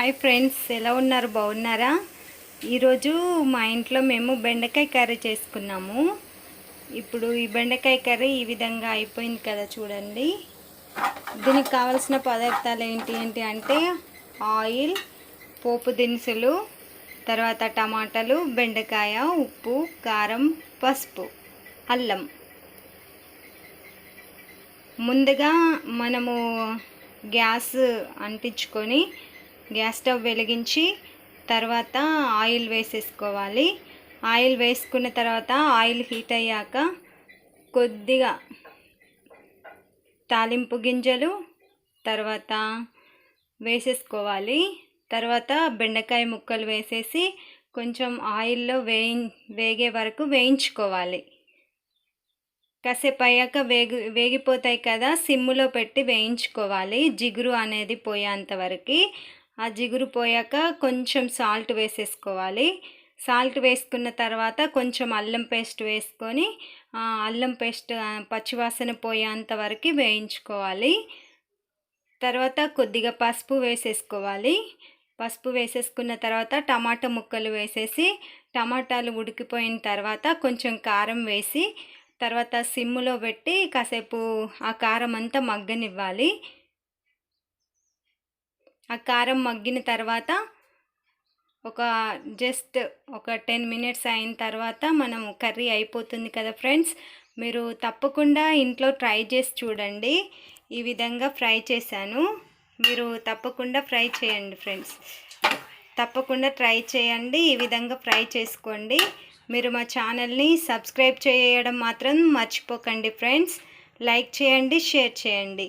Hi friends ఎలా ఉన్నారు? బాగున్నారా? ఈరోజు మా ఇంట్లో మేము బెండకాయ కర్రీ చేసుకున్నాము. ఇప్పుడు ఈ బెండకాయ కర్రీ ఈ విధంగా అయిపోయింది కదా చూడండి. దీనికి కావాల్సిన పదార్థాలు ఏంటి ఏంటి అంటే ఆయిల్ పోపు దినుసులు తర్వాత టమాటాలు బెండకాయ ఉప్పు కారం పసుపు అల్లం. ముందుగా మనము గ్యాస్ అంటించుకొని గ్యాస్ స్టవ్ వెలిగించి తర్వాత ఆయిల్ వేసేసుకోవాలి. ఆయిల్ వేసుకున్న తర్వాత ఆయిల్ హీట్ అయ్యాక కొద్దిగా తాలింపు గింజలు తర్వాత వేసేసుకోవాలి. తర్వాత బెండకాయ ముక్కలు వేసేసి కొంచెం ఆయిల్లో వేయి వేగే వరకు వేయించుకోవాలి. కాసేపు అయ్యాక వేగి వేగిపోతాయి కదా సిమ్ములో పెట్టి వేయించుకోవాలి. జిగురు అనేది పోయేంత వరకు ఆ జిగురు పోయాక కొంచెం సాల్ట్ వేసేసుకోవాలి. సాల్ట్ వేసుకున్న తర్వాత కొంచెం అల్లం పేస్ట్ వేసుకొని అల్లం పేస్ట్ పచ్చివాసన పోయేంత వరకు వేయించుకోవాలి. తర్వాత కొద్దిగా పసుపు వేసేసుకోవాలి. పసుపు వేసేసుకున్న తర్వాత టమాటా ముక్కలు వేసేసి టమాటాలు ఉడికిపోయిన తర్వాత కొంచెం కారం వేసి తర్వాత సిమ్ములో పెట్టి కాసేపు ఆ కారం అంతా మగ్గనివ్వాలి. ఆ కారం మగ్గిన తర్వాత ఒక జస్ట్ ఒక టెన్ మినిట్స్ అయిన తర్వాత మనం కర్రీ అయిపోతుంది కదా ఫ్రెండ్స్. మీరు తప్పకుండా ఇంట్లో ట్రై చేసి చూడండి. ఈ విధంగా ఫ్రై చేశాను. మీరు తప్పకుండా ఫ్రై చేయండి ఫ్రెండ్స్. తప్పకుండా ట్రై చేయండి. ఈ విధంగా ఫ్రై చేసుకోండి. మీరు మా ఛానల్ని సబ్స్క్రైబ్ చేయడం మాత్రం మర్చిపోకండి ఫ్రెండ్స్. లైక్ చేయండి షేర్ చేయండి.